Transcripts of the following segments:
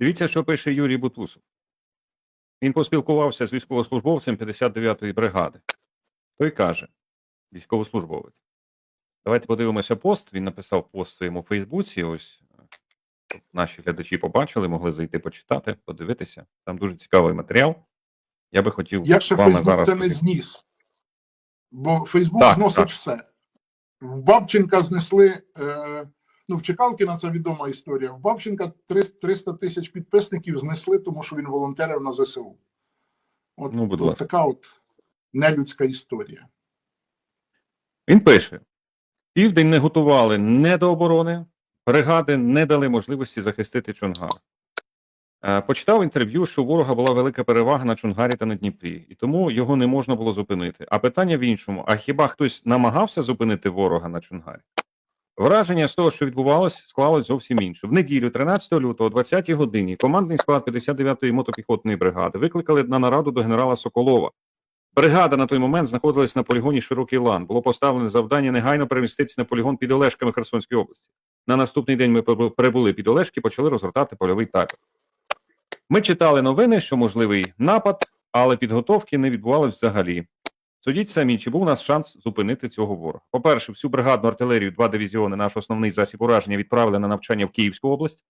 Дивіться, що пише Юрій Бутусов. Він поспілкувався з військовослужбовцем 59-ї бригади. Той каже: військовослужбовець. Давайте подивимося пост. Він написав пост в своєму Фейсбуці. Ось щоб наші глядачі побачили, могли зайти почитати, подивитися. Там дуже цікавий матеріал. Я би хотів Як ще вами Фейсбук зараз. це не зніс? Бо Фейсбук Так, зносить так. все. В Бабченка знесли. Е, ну, в Чекалкіна це відома історія. В Бабченка 300 300 тисяч підписників знесли, тому що він волонтерив на ЗСУ. От, Ну, будь ласка. така от нелюдська історія. Він пише: Південь не готували не до оборони, бригади не дали можливості захистити Чонгар. Е, Почитав інтерв'ю, що у ворога була велика перевага на Чонгарі та на Дніпрі, і тому його не можна було зупинити. А питання в іншому: а хіба хтось намагався зупинити ворога на Чонгарі? Враження з того, що відбувалося, склалось зовсім інше. В неділю, 13 лютого, о 20 годині, командний склад 59-ї мотопіхотної бригади викликали на нараду до генерала Соколова. Бригада на той момент знаходилась на полігоні Широкий Лан. Було поставлене завдання негайно переміститися на полігон під Олешками Херсонської області. На наступний день ми прибу- прибули під Олешки, почали розгортати польовий табір. Ми читали новини, що можливий напад, але підготовки не відбувалось взагалі. Судіть самі, чи був у нас шанс зупинити цього ворога. По-перше, всю бригадну артилерію, два дивізіони, наш основний засіб ураження відправили на навчання в Київську область.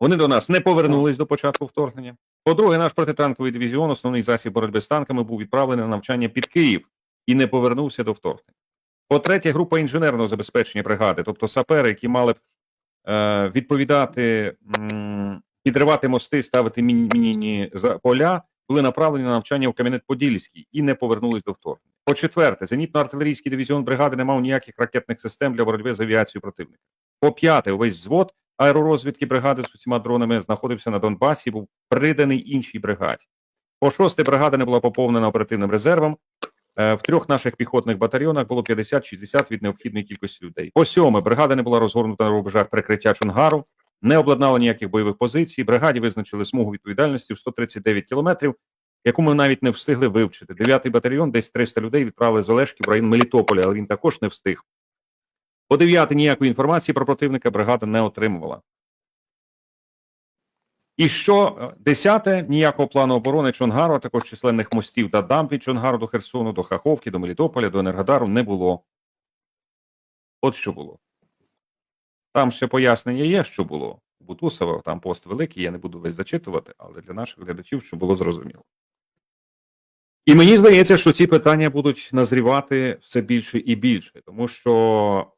Вони до нас не повернулись до початку вторгнення. По-друге, наш протитанковий дивізіон, основний засіб боротьби з танками, був відправлений на навчання під Київ і не повернувся до вторгнення. По-третє, група інженерного забезпечення бригади, тобто сапери, які мали б е, відповідати, підривати мости, ставити мінні поля, були направлені на навчання в Кам'янець-Подільський і не повернулись до вторгнення. По-четверте, зенітно-артилерійський дивізіон бригади не мав ніяких ракетних систем для боротьби з авіацією противника. По-п'яте, увесь взвод аеророзвідки бригади з усіма дронами знаходився на Донбасі, був приданий іншій бригаді. По шосте, бригада не була поповнена оперативним резервом. Е, В трьох наших піхотних батальйонах було 50-60 від необхідної кількості людей. По сьоме, бригада не була розгорнута на рубежах прикриття Чонгару, не обладнала ніяких бойових позицій. Бригаді визначили смугу відповідальності в 139 кілометрів, яку ми навіть не встигли вивчити. Дев'ятий батальйон, десь 300 людей відправили з Олешки в район Мелітополя, але він також не встиг. По дев'яте, ніякої інформації про противника бригада не отримувала. І що десяте, ніякого плану оборони Чонгару, а також численних мостів та дамб від Чонгару до Херсону, до Хаховки, до Мелітополя, до Енергодару не було. От що було. Там ще пояснення є, що було. У Бутусова там пост великий, я не буду весь зачитувати, але для наших глядачів, щоб було зрозуміло. І мені здається, що ці питання будуть назрівати все більше і більше, тому що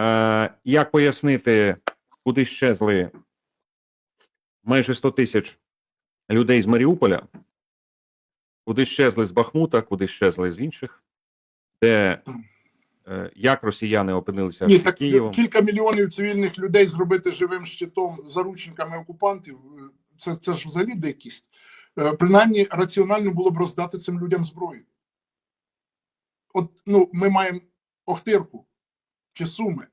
е, як пояснити, куди щезли майже 100 тисяч людей з Маріуполя, куди щезли з Бахмута, куди щезли з інших, де як росіяни опинилися Ні, так Києвом. кілька мільйонів цивільних людей зробити живим щитом заручниками окупантів. е, Це, це ж взагалі дикість. Е, Принаймні раціонально було б роздати цим людям зброю. От ну, ми маємо Охтирку чи Суми.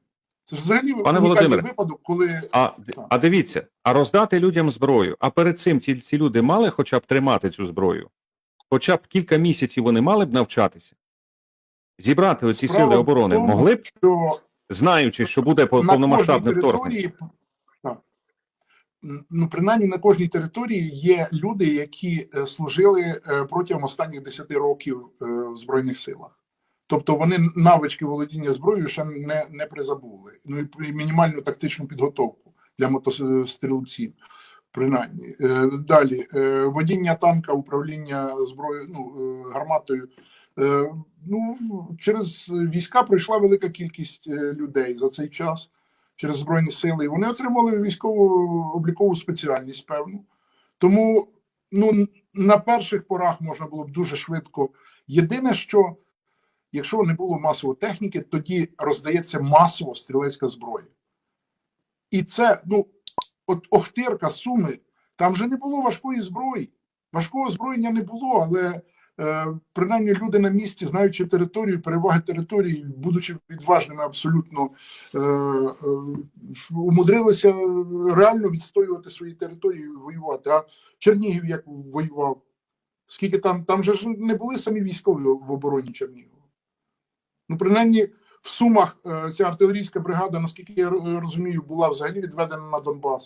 Це ж взагалі Пане Володимире, випадок, коли А, а дивіться, а роздати людям зброю. А перед цим ці, ці люди мали хоча б тримати цю зброю? Хоча б кілька місяців вони мали б навчатися? Зібрати оці справа сили оборони тому, могли б, що знаючи, що буде повномасштабне вторгнення. ну, принаймні на кожній території є люди, які е, служили е, протягом останніх 10 років е, в Збройних силах. Тобто вони навички володіння зброєю ще не, не призабули. Ну і мінімальну тактичну підготовку для мотострілців, принаймні. Далі водіння танка, управління зброєю, ну, гарматою. Е, Ну, через війська пройшла велика кількість е, людей за цей час через Збройні Сили, і вони отримали військову облікову спеціальність, певну. Тому ну, на перших порах можна було б дуже швидко. Єдине, що якщо не було масової техніки, тоді роздається масово стрілецька зброя. І це, ну, от Охтирка, Суми, там вже не було важкої зброї. Важкого озброєння не було, але принаймні люди на місці, знаючи територію, переваги території, будучи відважними абсолютно, е, е, умудрилися реально відстоювати свої території і воювати. А Чернігів як воював? Скільки там, там же ж не були самі військові в обороні Чернігова. Ну, принаймні, в Сумах е, ця артилерійська бригада, наскільки я розумію, була взагалі відведена на Донбас.